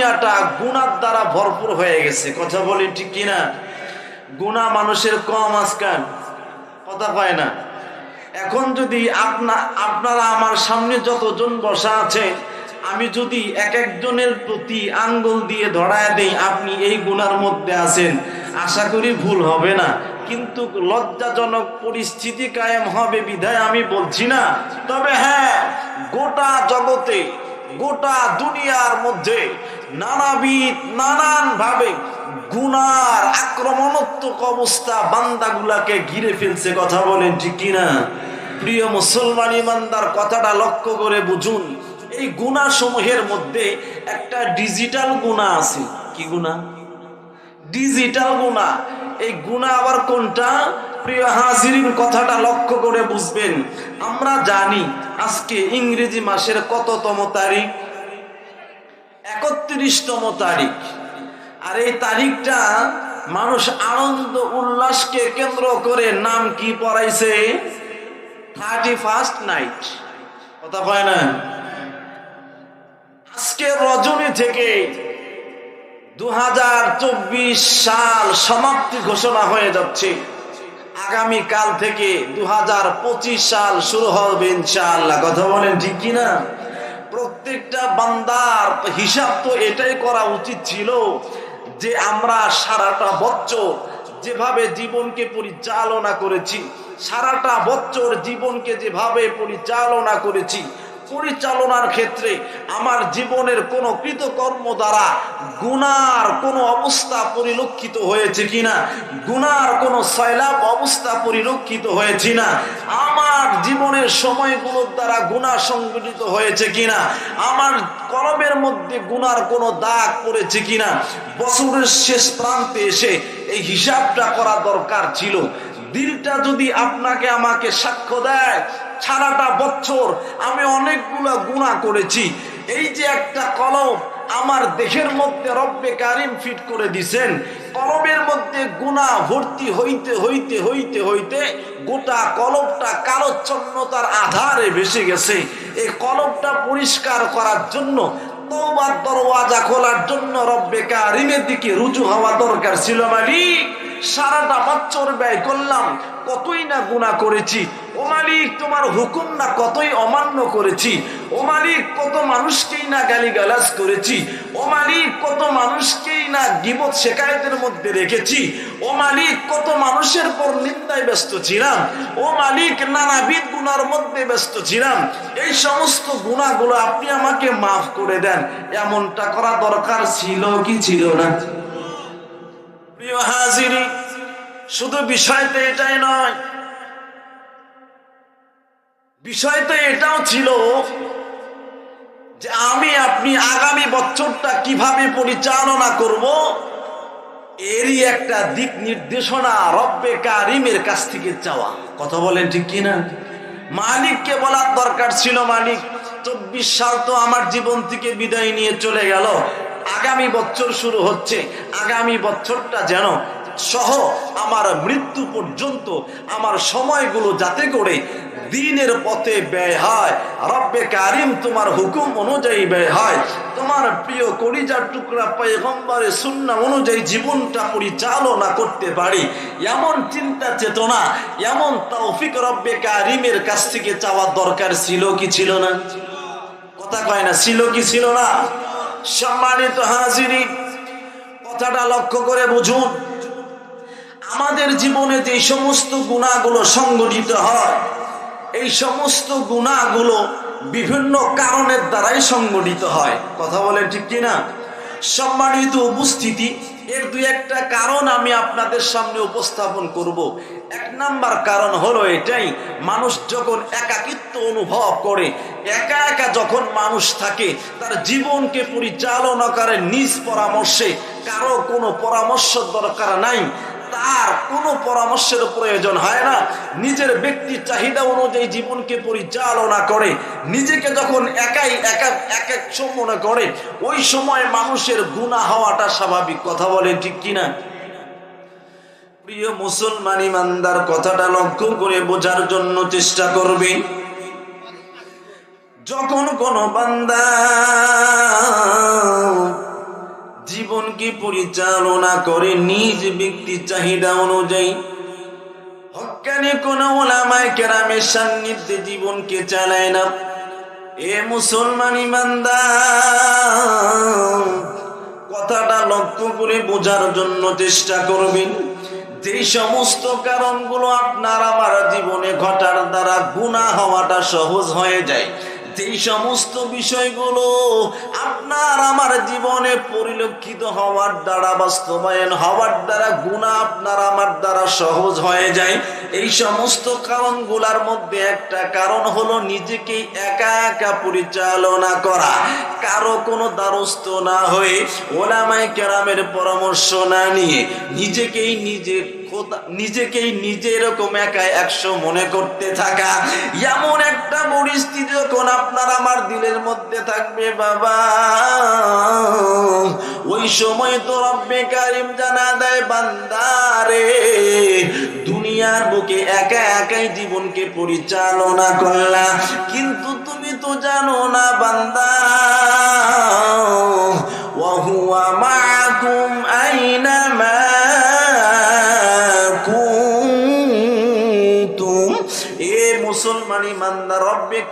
দুনিয়াটা গুণার দ্বারা ভরপুর হয়ে গেছে। কথা বলি ঠিক কিনা? গুণা মানুষের কম আজকাল। কথা পায় না। এখন যদি আপনা আপনারা আমার সামনে যতজন বসা আছে, আমি যদি এক একজনের প্রতি আঙ্গুল দিয়ে ধরায় দেই, আপনি এই গুণার মধ্যে আছেন। আশা করি ভুল হবে না। কিন্তু লজ্জাজনক পরিস্থিতি কায়েম হবে বিধায় আমি বলছি না। তবে হ্যাঁ গোটা জগতে গোটা দুনিয়ার মধ্যে নানাবিধ নানান ভাবে গুনার আক্রমণাত্মক অবস্থা বান্দাগুলাকে ঘিরে ফেলছে, কথা বলেন ঠিক কিনা? প্রিয় মুসলমান ইমানদার, কথাটা লক্ষ্য করে বুঝুন, এই গুণা সমূহের মধ্যে একটা ডিজিটাল গুণা আছে। কি গুণা? ডিজিটাল গুণা। এই গুণা আবার কোনটা? প্রিয় হাজিরিন, কথাটা লক্ষ্য করে আমরা জানি আজকে ইংরেজি মাসের কততম তারিখ? একত্রিশতম তারিখ। আর এই তারিখটা মানুষ আনন্দ উল্লাসকে কেন্দ্র করে নাম কি পড়াইছে? Thirty first night. কথা কয় না? আজকে রজনী থেকে দু সাল সমাপ্তি ঘোষণা হয়ে যাচ্ছে। আগামী কাল থেকে দু হাজার পঁচিশ সাল শুরু হবে ইনশাআল্লাহ। কথা বলেন ঠিক কিনা? প্রত্যেকটা বান্দার হিসাব তো এটাই করা উচিত ছিল যে আমরা সারাটা বছর যেভাবে জীবনকে পরিচালনা করেছি, সারাটা বছর জীবনকে যেভাবে পরিচালনা করেছি পরিচালনার ক্ষেত্রে আমার জীবনের কোন কৃতকর্ম দ্বারা গুনার কোন অবস্থা পরিলক্ষিত হয়েছে কিনা? গুনার কোন সয়লাভ অবস্থা পরিলক্ষিত হয়েছে না? আমার জীবনের সময়গুলোর দ্বারা গুণা সংগঠিত হয়েছে কিনা? আমার কলমের মধ্যে গুনার কোনো দাগ পড়েছে কিনা? বছরের শেষ প্রান্তে এসে এই হিসাবটা করা দরকার ছিল। দিলটা যদি আপনাকে আমাকে সাক্ষ্য দেয়, সারাটা বছর আমি অনেকগুলো গুণা করেছি। এই যে একটা কলম আমার দেহের মধ্যে রব্বে কারিম ফিট করে দিছেন, কলমের মধ্যে গুণা ভর্তি হইতে হইতে হইতে হইতে গোটা কলমটা কালোচ্ছন্নতার আধারে ভেসে গেছে। এই কলমটা পরিষ্কার করার জন্য, তওবার দরওয়াজা খোলার জন্য রব্বে কারিমের দিকে রুজু হওয়া দরকার ছিল মালিক সারাটা বছর ব্যয় করলাম, কতই না গুণা করেছি। ও মালিক, তোমার হুকুম না কতই অমান্য করেছি। ও মালিক, কত মানুষকেই না গালিগালাজ করেছি। ও মালিক, কত মানুষকেই না গিবত শেখায়তের মধ্যে রেখেছি। ও মালিক, কত মানুষের পর নিন্দায় ব্যস্ত ছিলাম। ও মালিক, নানাবিধ গুণার মধ্যে ব্যস্ত ছিলাম। এই সমস্ত গুণাগুলো আপনি আমাকে মাফ করে দেন। এমনটা করা দরকার ছিল কি ছিল না? প্রিয় হাজিরি, শুধু এটাই নয়। বিষয় তো এটাও ছিল যে আমি, আপনি আগামী বছরটা কীভাবে পরিচালনা করব, এরই একটা দিক নির্দেশনা রব্বে কারিমের কাছ থেকে চাওয়া। কথা বলেন ঠিক কিনা? মালিককে বলার দরকার ছিল মালিক, চব্বিশ সাল তো আমার জীবন থেকে বিদায় নিয়ে চলে গেল। আগামী বছর শুরু হচ্ছে। আগামী বছরটা যেন সহ আমার মৃত্যু পর্যন্ত আমার সময়গুলো যাতে করে দিনের পথে ব্যয় হয়। রব্বে কারিম তোমার হুকুম অনুযায়ী ব্যয় হয়। তোমার প্রিয় করিজার টুকরা পেগম্বরে সুন্না অনুযায়ী জীবনটা পরিচালনা করতে পারি। এমন চিন্তা চেতনা, এমন তৌফিক রব্বে কারিমের কাছ থেকে চাওয়ার দরকার ছিল কি ছিল না? কথা কয় না, ছিল কি ছিল না? সম্মানিত হাজিরি, কথাটা লক্ষ্য করে বুঝুন। আমাদের জীবনে যে সমস্ত গুণাগুলো সংগঠিত হয়, এই সমস্ত গুণাগুলো বিভিন্ন কারণের দ্বারাই সংগঠিত হয়। কথা বলেন ঠিক কিনা? সম্মানিত উপস্থিতি, এর দুই একটা কারণ আমি আপনাদের সামনে উপস্থাপন করব। এক নাম্বার কারণ হলো এটাই, মানুষ যখন একাকিত্ব অনুভব করে, একা একা যখন মানুষ থাকে, তার জীবনকে পরিচালনা করে নিজ পরামর্শে, কারও কোনো পরামর্শ দরকার নাই, তার কোনো পরামর্শের প্রয়োজন হয় না। নিজের ব্যক্তি চাহিদা অনুযায়ী জীবনকে পরিচালনা করে, নিজেকে যখন একাই একা এক এক মনে করে, ওই সময় মানুষের গুণা হওয়াটা স্বাভাবিক। কথা বলেন ঠিক কিনা? প্রিয় মুসলমান ইমানদার কথাটা লক্ষ্য করে বোঝার জন্য চেষ্টা করবে। যখন কোন বান্দা জীবনকে পরিচালনা করে নিজ ব্যক্তি চাহিদা অনুযায়ী, হকানি কোন ওলামায় কেরামের সান্নিধ্যে জীবনকে চালায় না। এ মুসলমান ইমানদার, কথাটা লক্ষ্য করে বোঝার জন্য চেষ্টা করবেন। যে সমস্ত কারণগুলো আপনার আমার জীবনে ঘটার দ্বারা গুণা হওয়াটা সহজ হয়ে যায়। যেই সমস্ত বিষয়গুলো আপনার আমার জীবনে পরিলক্ষিত হওয়ার দ্বারা বাস্তবায়ন হওয়ার দ্বারা গুণা আপনার আমার দ্বারা সহজ হয়ে যায়। এই সমস্ত কারণগুলোর মধ্যে একটা কারণ হলো নিজেকে একা একা পরিচালনা করা। কারও কোনো দ্বারস্থ না হয়ে ওলামাই কেরামের পরামর্শ না নিয়ে নিজেকেই নিজে খোদা- নিজেকেই নিজে এরকম একা একশো মনে করতে থাকা। এমন একটা পরিস্থিতি যখন আপনার আমার দিলের মধ্যে থাকবে, বাবা। ওই সময় তো রব্বে কারিম জানা দেয় বান্দারে দুনিয়ার বুকে একা একাই জীবনকে পরিচালনা করলা। কিন্তু তুমি তো জানো না, বান্দা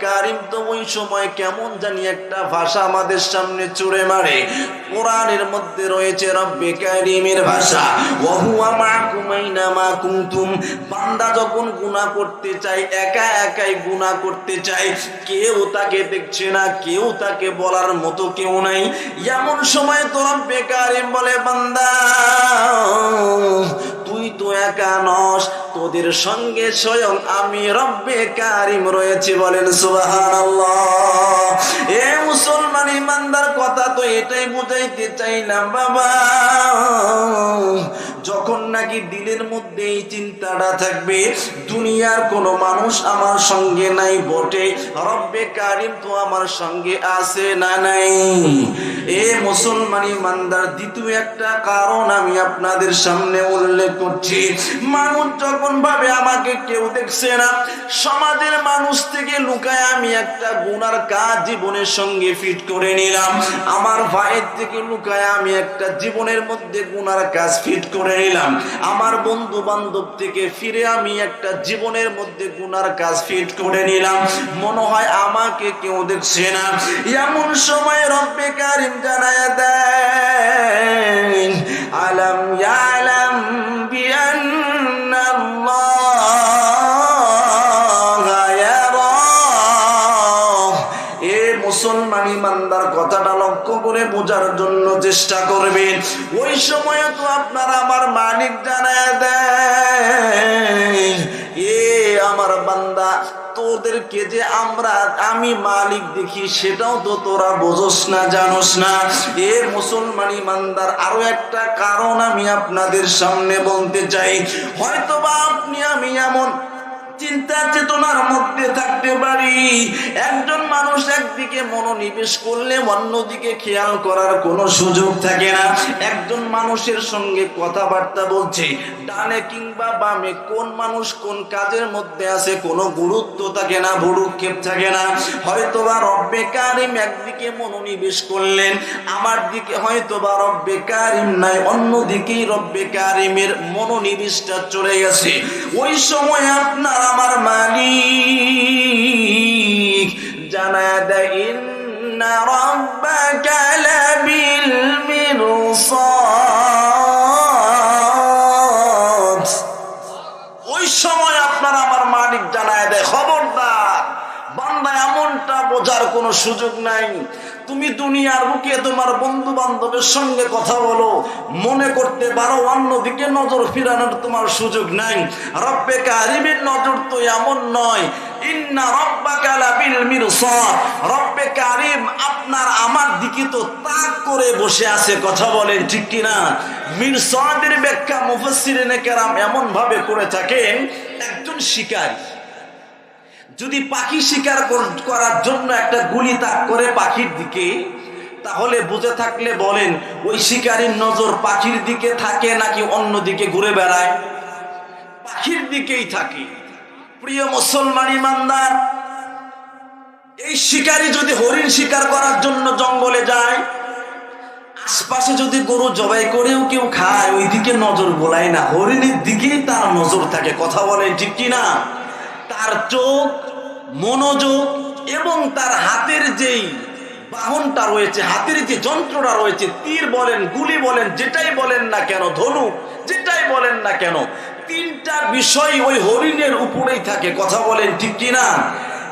কারিম তো ওই সময় কেমন জানি একটা ভাষা আমাদের সামনে চড়ে মারে। কোরআনের মধ্যে রয়েছে রব্বে কারিমের ভাষা। ওহুয়া মাকুম আইনামা কুনতুম। বান্দা যখন গুনাহ করতে চায়, একা একাই গুনাহ করতে চায়, কেউ তাকে দেখছে না, কেউ তাকে বলার মতো কেউ নাই। এমন সময় তো রব্বে কারিম বলে, বান্দা তুই তো একা নস, তোদের সঙ্গে স্বয়ং আমি রব্বে কারিম রয়েছে বলেন সুবাহান এ মুসলমান ইমানদার কথা তো এটাই বুঝাইতে চাইলাম বাবা। যখন নাকি দিলের মধ্যে এই চিন্তাটা থাকবে, দুনিয়ার কোনো মানুষ আমার সঙ্গে নাই বটে। রব্বে কারিম তো আমার সঙ্গে আছে না নাই? এ মুসলমান ইমানদার দ্বিতীয় একটা কারণ আমি আপনাদের সামনে উল্লেখ করছি। মানুষ যখন ভাবে আমাকে কেউ দেখছে না, সমাজের মানুষ থেকে লুকায় আমি একটা গুনার কাজ জীবনের সঙ্গে ফিট করে নিলাম। আমার ভাইয়ের থেকে লুকায় আমি একটা জীবনের মধ্যে গুনার কাজ ফিট করে নিলাম আমার বন্ধু বান্ধব থেকে ফিরে আমি একটা জীবনের মধ্যে গুনার কাজ ফিট করে নিলাম। মনে হয় আমাকে কেউ দেখছে না। এমন সময় রব্বে কারিম জানায় দেন, আলম ইয়ালাম বিআন্না লক্ষ্য করে বোঝার জন্য চেষ্টা করবেন। ওই সময় তো আপনার আমার মালিক জানায় দেয় এ আমার বান্দা, তোদেরকে যে আমরা, আমি মালিক দেখি, সেটাও তো তোরা বোঝস না, জানোস না। এ মুসলমান ইমানদার আরও একটা কারণ আমি আপনাদের সামনে বলতে চাই। হয়তো বা আপনি আমি এমন চিন্তা চেতনার মধ্যে থাকতে পারি। একজন মানুষ একদিকে মনোনিবেশ করলে অন্যদিকে খেয়াল করার কোনো সুযোগ থাকে না। একজন মানুষের সঙ্গে কথাবার্তা বলছে, ডানে কিংবা বামে, কোন মানুষ কোন কাজের মধ্যে আছে কোনো গুরুত্ব থাকে না, ভুরুক্ষেপ থাকে না। হয়তো বা রব্বে কারিম একদিকে মনোনিবেশ করলেন, আমার দিকে হয়তো বা রব্বে কারিম নাই, অন্যদিকেই রব্বে কারিমের মনোনিবেশটা চলে গেছে। ওই সময় আপনার কোনো সুযোগ নাই। তুমি দুনিয়ার বুকে তোমার বন্ধু বান্ধবের সঙ্গে কথা বলো। মনে করতে পারো অন্যদিকে নজর ফিরানোর তোমার সুযোগ নাই। রব্বে কারিমের নজর তো এমন নয়। ইন্না রব্বাকা লাবিল মিরসাদ রব্বে কারিম আপনার আমার দিকে তো তাক করে বসে আছে, কথা বলেন ঠিক কি না মিরসাদের ব্যাখ্যা মুফাসসিরিনে কেরাম এমন ভাবে করে থাকেন, একজন শিকারী। যদি পাখি শিকার কর- করার জন্য একটা গুলি তাক করে পাখির দিকে, তাহলে বুঝে থাকলে বলেন, ওই শিকারীর নজর পাখির দিকে থাকে নাকি অন্য দিকে ঘুরে বেড়ায়? পাখির দিকেই থাকে। প্রিয় মুসলমান ইমানদার, এই শিকারী যদি হরিণ শিকার করার জন্য জঙ্গলে যায়, আশপাশে যদি গরু জবাই করেও কেউ খায় ওই দিকে নজর গোলায় না। হরিণের দিকেই তার নজর থাকে। কথা বলে ঠিক কি না তার চোখ মনোযোগ এবং তার হাতের যেই বাহনটা রয়েছে, হাতের যে যন্ত্রটা রয়েছে, তীর বলেন, গুলি বলেন, যেটাই বলেন না কেন ধনুক যেটাই বলেন না কেন, তিনটা বিষয় ওই হরিণের উপরেই থাকে, কথা বলেন ঠিক কিনা?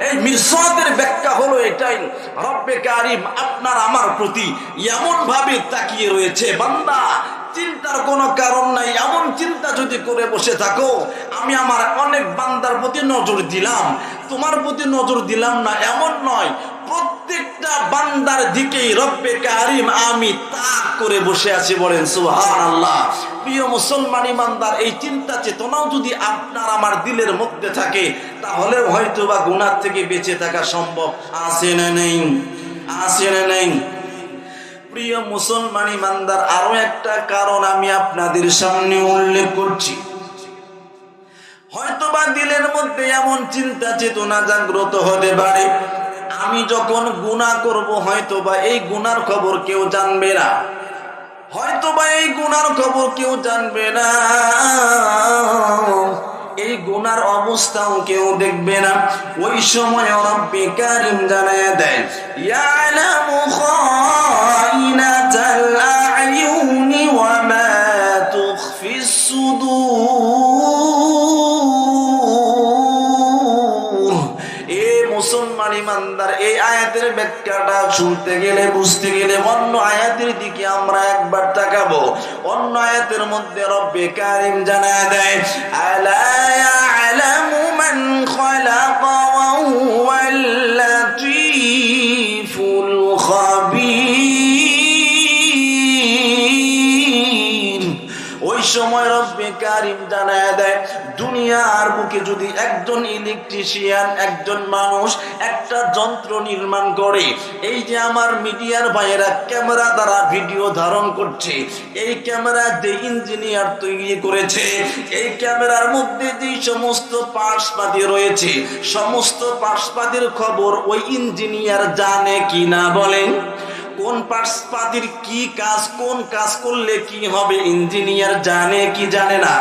এই মিরসাদের ব্যাখ্যা হলো এটাই, রব্বে কারিম আপনার আমার প্রতি এমন ভাবে তাকিয়ে রয়েছে, বান্দা চিন্তার কোনো কারণ নাই। এমন চিন্তা যদি করে বসে থাকো, আমি আমার অনেক বান্দার প্রতি নজর দিলাম। তোমার প্রতি নজর দিলাম না, এমন নয়। প্রত্যেকটা বান্দার দিকেই রব্বে কারিম আমি তাক করে বসে আছি বলেন সুহান আল্লাহ প্রিয় মুসলমান ইমানদার, এই চিন্তা চেতনাও যদি আপনার আমার দিলের মধ্যে থাকে তাহলে হয়তো বা গুণার থেকে বেঁচে থাকা সম্ভব। আছে না নেই? আছে না নেই? প্রিয় মুসলমান ইমানদার আরও একটা কারণ আমি আপনাদের সামনে উল্লেখ করছি। হয়তোবা দিলের মধ্যে এমন চিন্তা চেতনা জাগ্রত হতে পারে, আমি যখন গুণা করব হয়তোবা এই গুনার খবর কেউ জানবে না। হয়তোবা এই গুনার খবর কেউ জানবে না। এই গুনার অবস্থাও কেউ দেখবে না। ওই সময় রব্বি কারিম জানায় দেয়, ইয়ালামু খাইনাতাল আ'য়ুনি আয়াতের ব্যাখ্যাটা শুনতে গেলে, বুঝতে গেলে অন্য আয়াতের দিকে আমরা একবার তাকাবো। অন্য আয়াতের মধ্যে রব্বে কারিম জানায় দেয়, আলা ইয়ালামু মান খালাকা ওই সময় রব্বে কারিম জানায় দেয় দুনিয়ার বুকে যদি একজন ইলেকট্রিশিয়ান একজন মানুষ একটা যন্ত্র নির্মাণ করে, এই যে আমার মিডিয়ার ভাইয়েরা ক্যামেরা দ্বারা ভিডিও ধারণ করছে, এই ক্যামেরা যে ইঞ্জিনিয়ার তৈরি করেছে, এই ক্যামেরার মধ্যে যে সমস্ত পার্সপাতি রয়েছে, সমস্ত পার্সপাতির খবর ওই ইঞ্জিনিয়ার জানে কি না বলেন? কোন পার্সপাতির কি কাজ, কোন কাজ করলে কি হবে? ইঞ্জিনিয়ার জানে কি জানে না।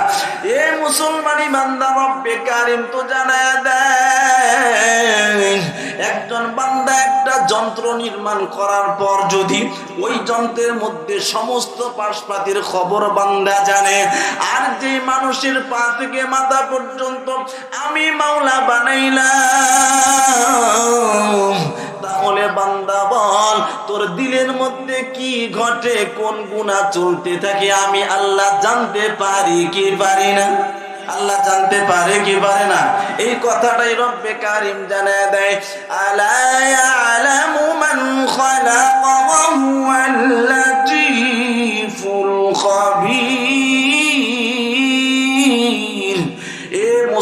এ মুসলমানি বান্দা রব্বে কারিম তো জানায় দেয় একজন বান্দা একটা যন্ত্র নির্মাণ করার পর যদি ওই যন্ত্রের মধ্যে সমস্ত পার্সপাতির খবর বান্দা জানে, আর যে মানুষের পা থেকে মাথা পর্যন্ত আমি মাওলা বানাইলাম তাহলে বান্দা বল, তোর দিলের মধ্যে কি ঘটে, কোন গুণা চলতে থাকে আমি আল্লাহ জানতে পারি কি পারি না? আল্লাহ জানতে পারে কি পারে না? এই কথাটাই রব্বে কারিম জানায় দেয়, আলা ইয়ালামু মান খালাকা ওয়া হুয়াল লাতীফুল খাবীর?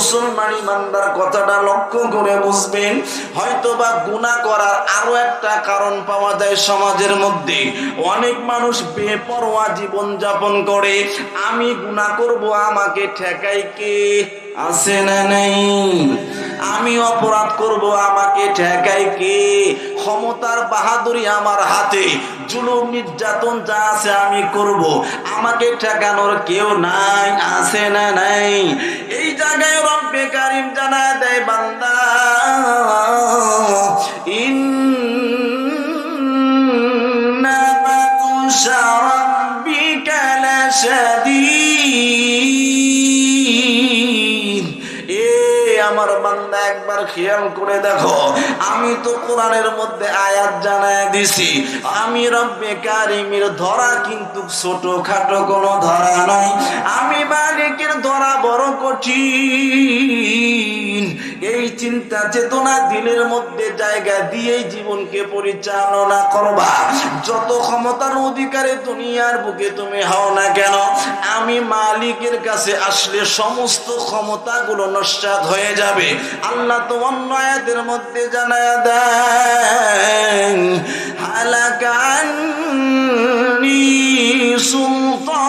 মুসলমান ইমানদার কথাটা লক্ষ্য করে বুঝবেন হয়তো বা গুণা করার আরও একটা কারণ পাওয়া যায় সমাজের মধ্যে। অনেক মানুষ বেপরোয়া জীবন যাপন করে, আমি গুণা করব আমাকে ঠেকাই কে? আছে না নেই? আমি অপরাধ করব আমাকে ঠেকাই কে? ক্ষমতার বাহাদুরি আমার হাতে। জুলুম, নির্যাতন যা আছে আমি করব। আমাকে ঠেকানোর কেউ নাই, আছে না নাই? এই জায়গায় রব্বে কারিম জানা দেয় বান্দা ইন্না বাতুশা রাব্বিকা লাশাদীদ আমার বান্দা একবার খেয়াল করে দেখো, আমি তো কোরআনের মধ্যে আয়াত জানায় দিছি, আমি রব্বে কারিমের ধরা কিন্তু ছোট খাটো কোনো ধরা নাই, আমি মালিকের ধরা বড় কঠিন। এই চিন্তা চেতনা দিনের মধ্যে জায়গা দিয়েই জীবনকে পরিচালনা করবা। যত ক্ষমতার অধিকারে দুনিয়ার বুকে তুমি হও না কেন, আমি মালিকের কাছে আসলে সমস্ত ক্ষমতাগুলো নস্বাত হয়ে যাবে। আল্লাহ তো অন্য আয়াতের মধ্যে দেন হালাকানি সুলতানিয়া।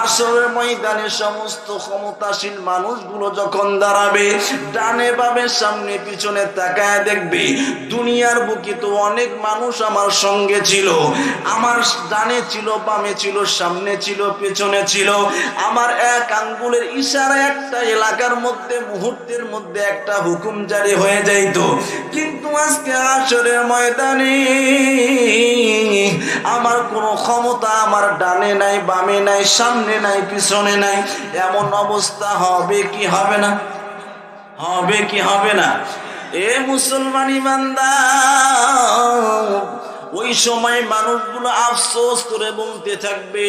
হাসরের ময়দানে সমস্ত ক্ষমতাশীল মানুষগুলো যখন দাঁড়াবে, ডানে বামে সামনে পিছনে তাকায় দেখবে, দুনিয়ার বুকে তো অনেক মানুষ আমার সঙ্গে ছিল। আমার ডানে ছিল, বামে ছিল, সামনে ছিল, পেছনে ছিল। আমার এক আঙ্গুলের ইশারা একটা এলাকার মধ্যে, মুহূর্তের মধ্যে একটা হুকুম জারি হয়ে যাইত। কিন্তু আজকে আসরের ময়দানে আমার কোনো ক্ষমতা আমার ডানে নাই, বামে নাই সামনে নাই পিছনে নাই এমন অবস্থা হবে কি হবে না হবে কি হবে না এ মুসলমান ইমানদার ওই সময় মানুষগুলো আফসোস করে বলতে থাকবে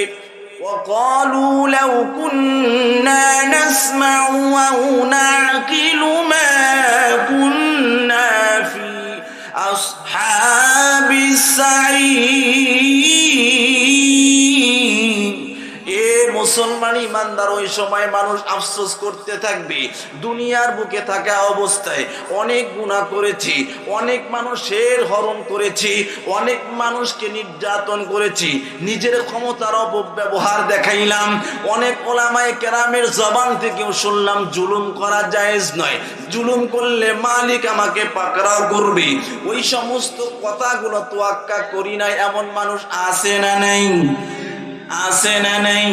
وقالوا لو كنا نسمع أو نعقل ما كنا في أصحاب السعير এ মুসলমান ইমানদার, ওই সময় মানুষ আফসোস করতে থাকবে। দুনিয়ার বুকে থাকা অবস্থায় অনেক গুণা করেছি, অনেক মানুষের হরণ করেছি, অনেক মানুষকে নির্যাতন করেছি, নিজের ক্ষমতার অপব্যবহার দেখাইলাম। অনেক ওলামায় কেরামের জবান থেকেও শুনলাম, জুলুম করা জায়েজ নয়। জুলুম করলে মালিক আমাকে পাকড়াও করবে। ওই সমস্ত কথাগুলো তোয়াক্কা করি নাই, এমন মানুষ আছে না নেই? আছে না নেই?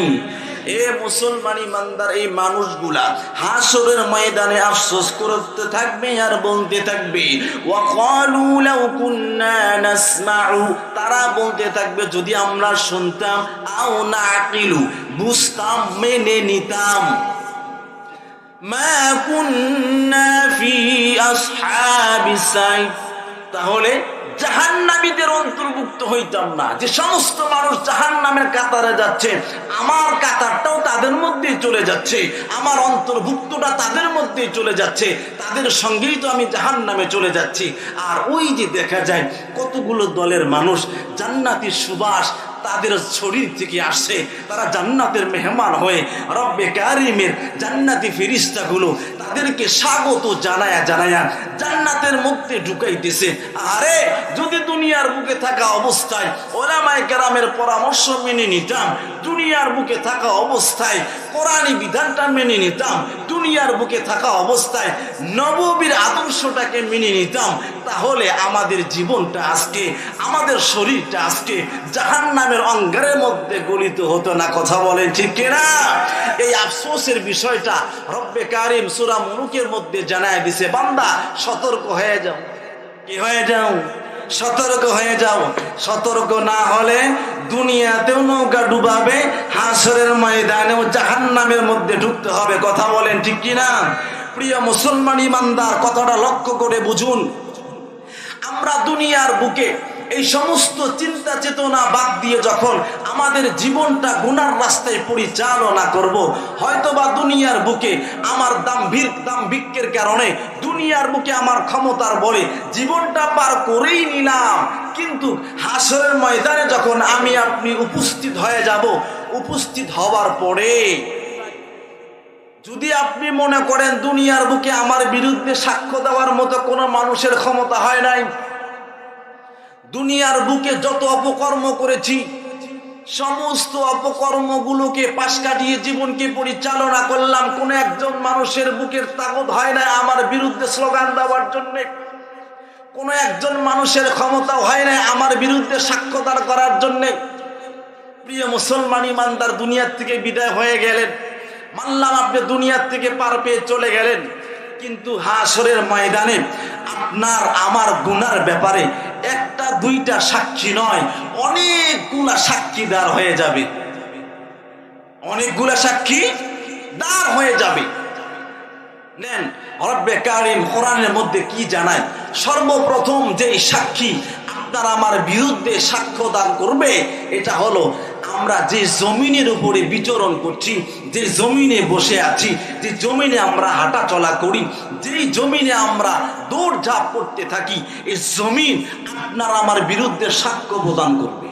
এ মুসলমান ইমানদার এই মানুষগুলা হাসরের ময়দানে আফসোস করতে থাকবে আর বলতে থাকবে তারা বলতে থাকবে, যদি আমরা শুনতাম, আও না আকিলু, বুঝতাম, মেনে নিতাম। মা ফি তাহলে জাহান্নামীদের অন্তর্ভুক্ত হইতাম না। যে সমস্ত মানুষ জাহান নামের কাতারে যাচ্ছে, আমার কাতারটাও তাদের মধ্যেই চলে যাচ্ছে। আমার অন্তর্ভুক্তটা তাদের মধ্যেই চলে যাচ্ছে। তাদের সঙ্গেই তো আমি জাহান নামে চলে যাচ্ছি। আর ওই যে দেখা যায়, কতগুলো দলের মানুষ জান্নাতির সুবাস তাদের শরীর থেকে আসছে তারা জান্নাতের মেহমান হয়ে রব্বে কারিমের জান্নাতি ফিরিস্তাগুলো তাদেরকে স্বাগত জানায়া জানায়া জান্নাতের মধ্যে ঢুকাইতেছে। আরে, যদি দুনিয়ার বুকে থাকা অবস্থায় ওলামায় কেরামের পরামর্শ মেনে নিতাম, দুনিয়ার বুকে থাকা অবস্থায় কোরআনী বিধানটা মেনে নিতাম, দুনিয়ার বুকে থাকা অবস্থায় নববীর আদর্শটাকে মেনে নিতাম, তাহলে আমাদের জীবনটা আজকে, আমাদের শরীরটা আজকে জাহান নামের অঙ্গারের মধ্যে গলিত হতো না, কথা বলেন ঠিক কিনা? এই আফসোসের বিষয়টা রব্বে কারিম সুরা মুনুকের মধ্যে জানায় দিছে, বান্দা, সতর্ক হয়ে যাও। কি হয়ে যাও? সতর্ক হয়ে যাও। সতর্ক না হলে দুনিয়াতেও নৌকা ডুবাবে, হাসরের ময়দানেও জাহান নামের মধ্যে ঢুকতে হবে, কথা বলেন ঠিক কিনা? প্রিয় মুসলমান ইমানদার, কথাটা লক্ষ্য করে বুঝুন। আমরা দুনিয়ার বুকে এই সমস্ত চিন্তা চেতনা বাদ দিয়ে যখন আমাদের জীবনটা গুনার রাস্তায় পরিচালনা করব। হয়তোবা দুনিয়ার বুকে আমার দাম ভিড় দাম দাম্ভিক্যের কারণে দুনিয়ার বুকে আমার ক্ষমতার বলে জীবনটা পার করেই নিলাম কিন্তু হাসরের ময়দানে যখন আমি আপনি উপস্থিত হয়ে যাব, উপস্থিত হওয়ার পরে যদি আপনি মনে করেন দুনিয়ার বুকে আমার বিরুদ্ধে সাক্ষ্য দেওয়ার মতো কোনো মানুষের ক্ষমতা হয় নাই দুনিয়ার বুকে যত অপকর্ম করেছি, সমস্ত অপকর্মগুলোকে পাশ কাটিয়ে জীবনকে পরিচালনা করলাম। কোন একজন মানুষের বুকের তাগত হয় না আমার বিরুদ্ধে স্লোগান দেওয়ার জন্য। কোন একজন মানুষের ক্ষমতা হয় না আমার বিরুদ্ধে সাক্ষ্যদার করার জন্য। প্রিয় মুসলমান ইমানদার দুনিয়ার থেকে বিদায় হয়ে গেলেন। মানলাম আপনি দুনিয়ার থেকে পার পেয়ে চলে গেলেন। কিন্তু হাসরের ময়দানে আপনার, আমার গুনার ব্যাপারে একটা, দুইটা সাক্ষী নয়, অনেকগুলা সাক্ষী দাঁড় হয়ে যাবে। অনেকগুলা সাক্ষী দাঁড় হয়ে যাবে। নেন, রব্বে কারিম কোরআনের মধ্যে কি জানায়? সর্বপ্রথম যে সাক্ষী আপনার আমার বিরুদ্ধে সাক্ষ্য দান করবে, এটা হলো আমরা যে জমিনের উপরে বিচরণ করছি যে জমিনে বসে আছি যে জমিনে আমরা হাঁটা চলা করি যেই জমিনে আমরা দৌড়ঝাঁপ করতে থাকি এই জমিন আপনার আমার বিরুদ্ধে সাক্ষ্য প্রদান করবে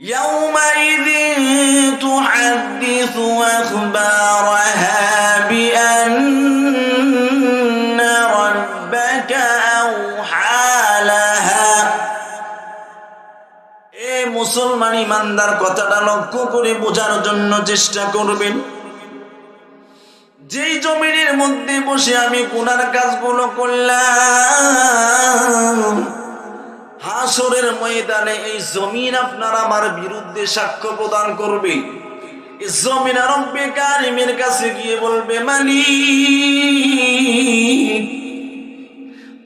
يومئذ تحدث أخبارها ইমানদার কথাটা লক্ষ্য করে বোঝার জন্য চেষ্টা করবেন। যেই জমিনের মধ্যে বসে আমি গুনার কাজগুলো করলাম, হাসরের ময়দানে এই জমিন আপনার আমার বিরুদ্ধে সাক্ষ্য প্রদান করবে। জমিন রব্বে কারিমের কাছে গিয়ে বলবে, মালিক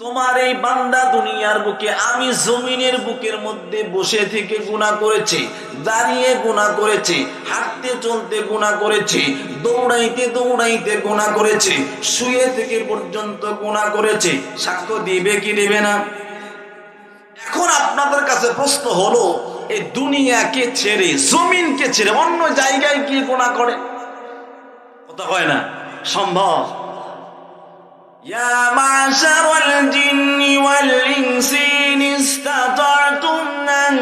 তোমার এই বান্দা দুনিয়ার বুকে, আমি জমিনের বুকের মধ্যে বসে থেকে গুণা করেছি, দাঁড়িয়ে গুণা করেছি, হাঁটতে চলতে গুণা করেছি, দৌড়াইতে দৌড়াইতে গুণা করেছি, শুয়ে থেকে পর্যন্ত গুণা করেছি, সাক্ষ্য দিবে কি দেবে না? এখন আপনাদের কাছে প্রশ্ন হলো, এই দুনিয়াকে ছেড়ে, জমিনকে ছেড়ে অন্য জায়গায় গিয়ে গুণা করে? কথা হয় না, সম্ভব? يا معشر الجن والإنس إن استطعتم أن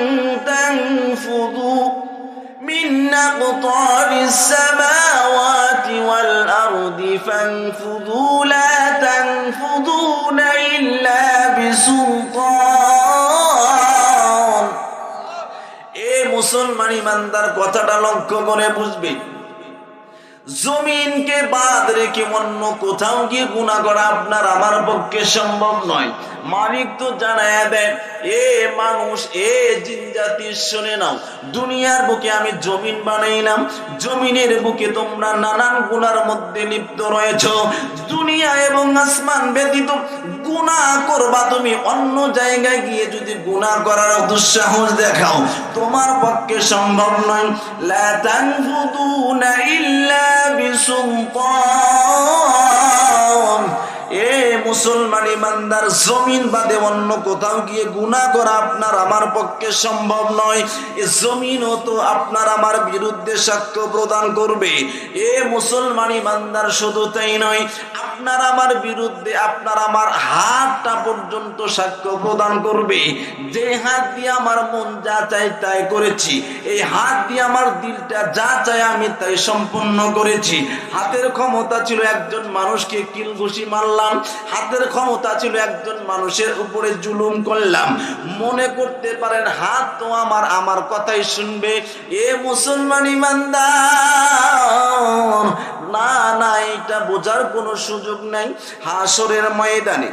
تنفذوا من أقطار السماوات والأرض فانفذوا لا تنفذون إلا بسلطان এ মুসলমান ইমানদার কথাটা লক্ষ্য করে বুঝবে জমিনকে বাদ রেখে অন্য কোথাও গিয়ে গুণা করা আপনার আমার পক্ষে সম্ভব নয়। মালিক তো জানায় দেন, এ মানুষ, এ জিনজাতি শুনে নাও, দুনিয়ার বুকে আমি জমিন বানাইলাম জমিনের বুকে তোমরা নানান গুণার মধ্যে লিপ্ত রয়েছ। দুনিয়া এবং আসমান ব্যতীত গুণা করবা, তুমি অন্য জায়গায় গিয়ে যদি গুণা করার দুঃসাহস দেখাও, তোমার পক্ষে সম্ভব নয়। লা তানফুদুনা ইল্লা বিসুলতান। মুসলমান ইমানদার, জমিন বাদে অন্য কোথাও গিয়ে গুণা করা আপনার আমার পক্ষে সম্ভব নয়। এ জমিনও তো আপনার আমার বিরুদ্ধে সাক্ষ্য প্রদান করবে। এ মুসলমান ইমানদার শুধু তাই নয়, আপনার আমার বিরুদ্ধে আপনার আমার হাতটা পর্যন্ত সাক্ষ্য প্রদান করবে। যে হাত দিয়ে আমার মন যা চাই তাই করেছি। এই হাত দিয়ে আমার দিলটা যা চাই আমি তাই সম্পন্ন করেছি। হাতের ক্ষমতা ছিল একজন মানুষকে কিল ঘুষি মারলাম। হাতের ক্ষমতা ছিল একজন মানুষের উপরে জুলুম করলাম। মনে করতে পারেন, হাত তো আমার আমার কথাই শুনবে। এ মুসলমান ইমানদার। না না, এটা বোঝার কোনো সুযোগ নাই। হাসরের ময়দানে।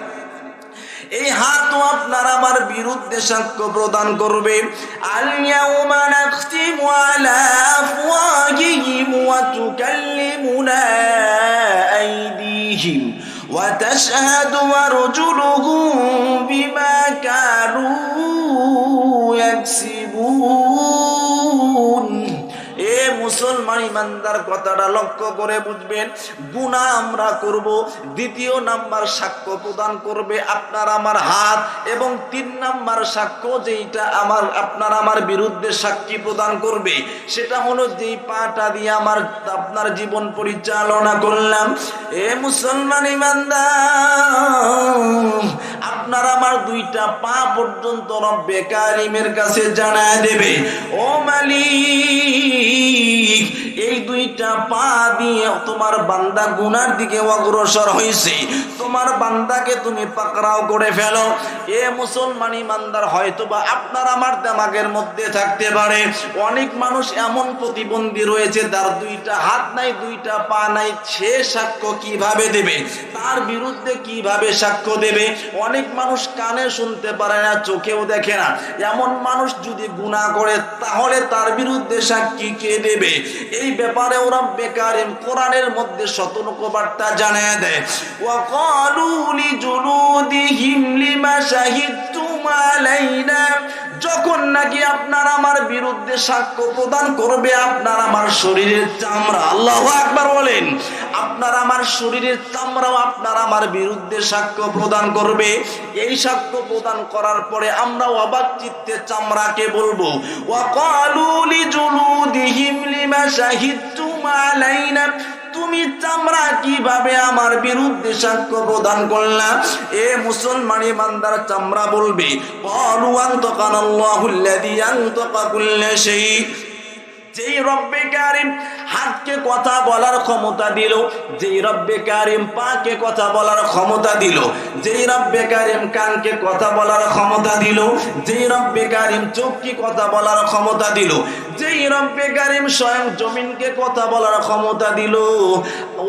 এই হাতও আপনার আমার বিরুদ্ধে সাক্ষ্য প্রদান করবে। আলিয়াউমা ওয়া তাশহাদু আরজুলুহুম বিমা কানু ইয়াকসিবুন এ মুসলমান ইমানদার কথাটা লক্ষ্য করে বুঝবেন গুণা আমরা করব, দ্বিতীয় নাম্বার সাক্ষ্য প্রদান করবে আপনার আমার হাত এবং তিন নাম্বার সাক্ষ্য যেইটা আমার, আপনার আমার বিরুদ্ধে সাক্ষী প্রদান করবে, সেটা হলো যেই পাটা দিয়ে আমার, আপনার জীবন পরিচালনা করলাম। এ মুসলমান ইমানদার আপনার আমার দুইটা পা পর্যন্ত রব্বে কারিমের কাছে জানায় দেবে। ও মালিক, এই দুইটা পা দিয়ে তোমার বান্দা গুনার দিকে অগ্রসর হয়েছে। তোমার বান্দাকে তুমি পাকড়াও করে ফেলো। এ মুসলমান ইমানদার হয়তো বা আপনার আমার দামাগের মধ্যে থাকতে পারে। অনেক মানুষ এমন প্রতিবন্ধী রয়েছে তার দুইটা হাত নাই, দুইটা পা নাই, সে সাক্ষ্য কীভাবে দেবে? তার বিরুদ্ধে কীভাবে সাক্ষ্য দেবে? অনেক মানুষ কানে শুনতে পারে না, চোখেও দেখে না। এমন মানুষ যদি গুণা করে, তাহলে তার বিরুদ্ধে সাক্ষী কে দেবে? এই ব্যাপারে ওরা বেকার কোরআনের মধ্যে সতর্ক বার্তা জানিয়ে দেয়। যখন নাকি আপনার আমার বিরুদ্ধে সাক্ষ্য প্রদান করবে, আপনার আমার শরীরের চামড়া। আল্লাহ একবার বলেন। আপনার আমার শরীরের চামড়াও আপনার আমার বিরুদ্ধে সাক্ষ্য প্রদান করবে। এই সাক্ষ্য প্রদান করার পরে আমরা অবাক চিত্তে চামড়াকে বলব তুমি চামড়া কীভাবে আমার বিরুদ্ধে সাক্ষ্য প্রদান করলা? এ মুসলমানি মান্দার চামড়া বলবে অলু আন্তকান আল্লাহুল্লাদি আন্তকাকুল্লা সেই যেই রব্বে কারিম হাতকে কথা বলার ক্ষমতা দিল, যেই রব্বে কারিম পাকে কথা বলার ক্ষমতা দিল, যেই রব্বে কারিম কানকে কথা বলার ক্ষমতা দিল, যেই রব্বে কারিম চোখকে কথা বলার ক্ষমতা দিল, যেই রব্বে কারিম স্বয়ং জমিনকে কথা বলার ক্ষমতা দিল,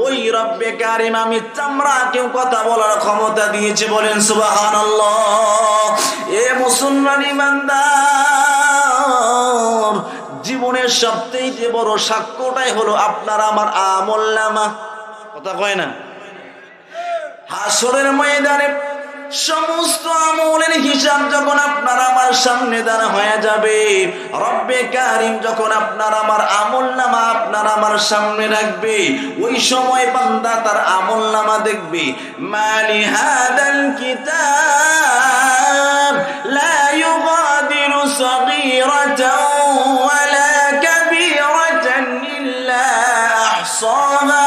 ওই রব্বে কারিম আমি চামড়াকেও কথা বলার ক্ষমতা দিয়েছে বলেন সুবহানাল্লাহ। এ মুসলমান ইমানদার জীবনের সবচেয়ে বড় সাক্ষ্যটাই হলো আপনার আমার আমল নামা। কথা কয় না? হাসরের ময়দানে সমস্ত আমলের হিসাব যখন আপনার আমার সামনে দাঁড়া হয়ে যাবে, রব্বে কারিম যখন আপনার আমার আমল নামা আপনার আমার সামনে রাখবে, ওই সময় বান্দা তার আমল নামা দেখবে, মালি হাদাল কিতাব লা ইউগাদিরু সগীরাতাও ওয়ালা আহসাহা এ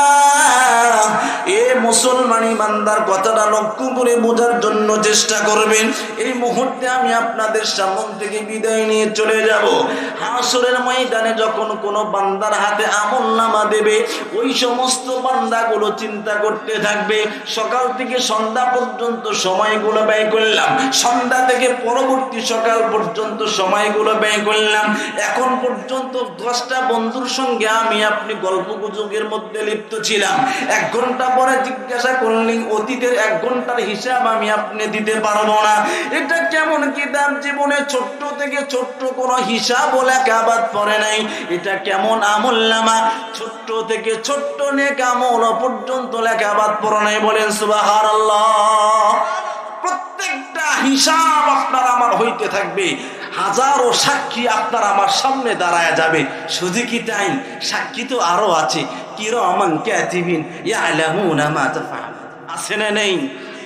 মুসলমান ইমানদার কথাটা লক্ষ্য করে বোঝার জন্য চেষ্টা করবেন। এই মুহূর্তে আমি আপনাদের সামন থেকে বিদায় নিয়ে চলে যাব। হাসরের ময়দানে যখন কোনো বান্দার হাতে আমল নামা দেবে, ওই সমস্ত বান্দাগুলো চিন্তা করতে থাকবে, সকাল থেকে সন্ধ্যা পর্যন্ত সময়গুলো ব্যয় করলাম, সন্ধ্যা থেকে পরবর্তী সকাল পর্যন্ত সময়গুলো ব্যয় করলাম। এখন পর্যন্ত দশটা বন্ধুর সঙ্গে আমি আপনি গল্প গুজবের মধ্যে লিপ্ত ছিলাম। এক ঘণ্টা পরে জিজ্ঞাসা করলেন অতীতের এক ঘণ্টার হিসাব আমি আপনি দিতে পারব না। এটা কেমন কিতাব? জীবনে ছোট্ট থেকে ছোট্ট কোনো হিসাব লেখাবাদ পড়ে নাই। এটা কেমন আমল নামা? ছোট্ট থেকে ছোট্ট নেক আমল পর্যন্ত লেখাবাদ পড়ে নাই বলেন সুবাহার আল্লাহ প্রত্যেকটা হিসাব আপনার আমার হইতে থাকবে। হাজারো সাক্ষী আপনার আমার সামনে দাঁড়ায় যাবে। শুধু কি তাই? সাক্ষী তো আরও আছে। কিরমান ক্যাতিবিন তাফআল আছে না নেই?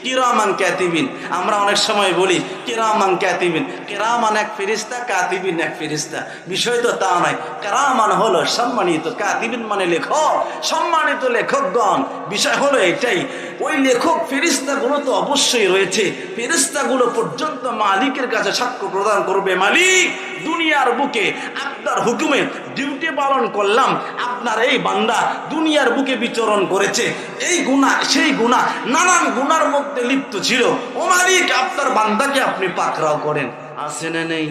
কিরামান ক্যাতিবিন। আমরা অনেক সময় বলি, কিরামান ক্যাতিবিন। কেরামান এক ফেরিস্তা কাতিবিন এক ফেরিস্তা বিষয় তো তা নয়। কিরামান হলো সম্মানিত কাতিবিন মানে লেখক, সম্মানিত লেখকগণ। বিষয় হলো এটাই, ওই লেখক ফেরিস্তাগুলো তো অবশ্যই রয়েছে। ফেরিস্তাগুলো পর্যন্ত মালিকের কাছে সাক্ষ্য প্রদান করবে মালিক। দুনিয়ার বুকে আপনার হুকুমে ডিউটি পালন করলাম, আপনার এই বান্দা দুনিয়ার বুকে বিচরণ করেছে। এই গুণা, সেই গুণা, নানান গুনার মধ্যে লিপ্ত ছিল। ও মালিক, আপনার বান্দাকে আপনি পাকড়াও করেন। আছে না নেই?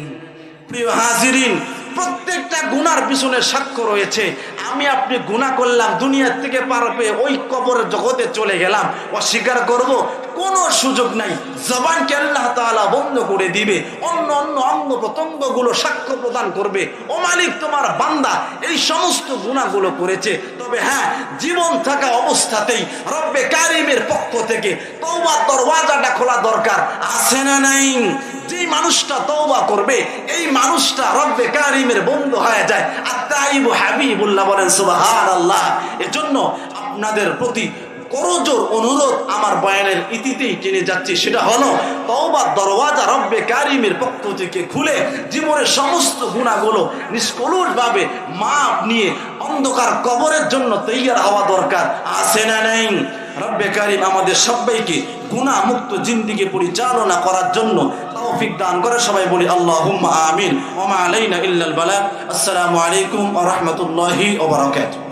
প্রিয় হাজিরিন, প্রত্যেকটা গুনার পিছনে সাক্ষ্য রয়েছে। আমি আপনি গুণা করলাম, দুনিয়ার থেকে পার পেয়ে ওই কবরের জগতে চলে গেলাম। অস্বীকার করব কোনো সুযোগ নাই। জবানকে আল্লাহ তাআলা বন্ধ করে দিবে। অন্য অন্য অঙ্গ প্রত্যঙ্গগুলো সাক্ষ্য প্রদান করবে। ও মালিক, তোমার বান্দা এই সমস্ত গুণাগুলো করেছে। তবে হ্যাঁ জীবন থাকা অবস্থাতেই রব্বে কারিমের পক্ষ থেকে তৌবার দরওয়াজাটা খোলা দরকার। আছে না নাই? যেই মানুষটা তওবা করবে, এই মানুষটা রব্বে কারিমের বন্ধ হয়ে যায়। আর আত্মাইবু হাবিবুল্লাহ বলেন, সুবহানাল্লাহ। এজন্য আপনাদের প্রতি করজোর অনুরোধ আমার বয়ানের ইতিতেই টেনে যাচ্ছি, সেটা হলো, তওবার দরওয়াজা রব্বে কারিমের পক্ষ থেকে খুলে জীবনের সমস্ত গুণাগুলো নিষ্কলুষভাবে মাপ নিয়ে অন্ধকার কবরের জন্য তৈয়ার হওয়া দরকার, আছে না নেই? রব্বে কারিম আমাদের সবাইকে গুণা মুক্ত জিন্দিগি পরিচালনা করার জন্য তৌফিক দান করে সবাই বলি আল্লাহুম্মা আমিন। ওমা আলাইনা ইল্লাল বালাগ আসসালামু আলাইকুম ওয়া রাহমাতুল্লাহি ওয়া বারাকাতুহু।